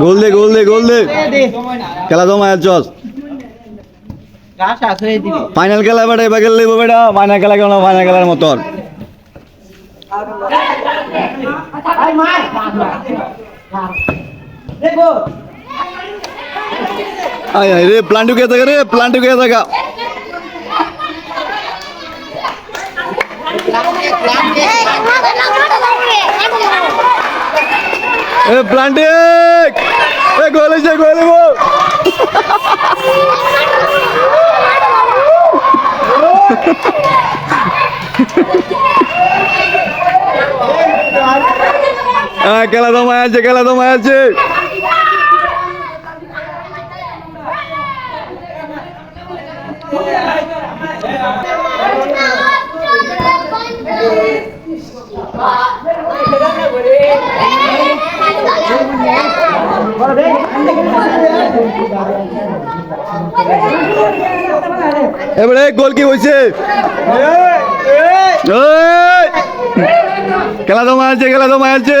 গোল দে গোল দে গোল দে। খেলা তো মায়ের চল। ফাইনাল খেলা বেটা এবার খেললে বেটা। ফাইনাল খেলা কেমন ফাইনাল খেলার মতন। আয় রে প্লান্টু কে থাকা রে প্লান্টু কে থাকা। এ প্লান্টিক এ গোল হয়েছে গোল। হ্যাঁ খেলা তো মায় আছে, খেলা তো মায় আছে এবারে গোল কি হয়েছে খেলা মায় আছে খেলা মায় আছে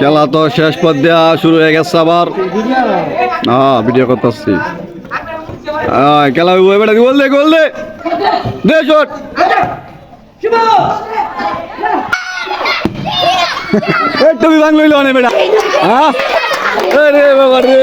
খেলা তো শেষ পর্যায়ে শুরু হয়ে গেছে আবার। হ্যাঁ ভিডিও করতেছি। হ্যাঁ খেলা হইব, এবারে গোল দে গোল দে। দে শট তুমি ভাঙ অনেক বেটা হ্যাঁ? রে বাবা রে।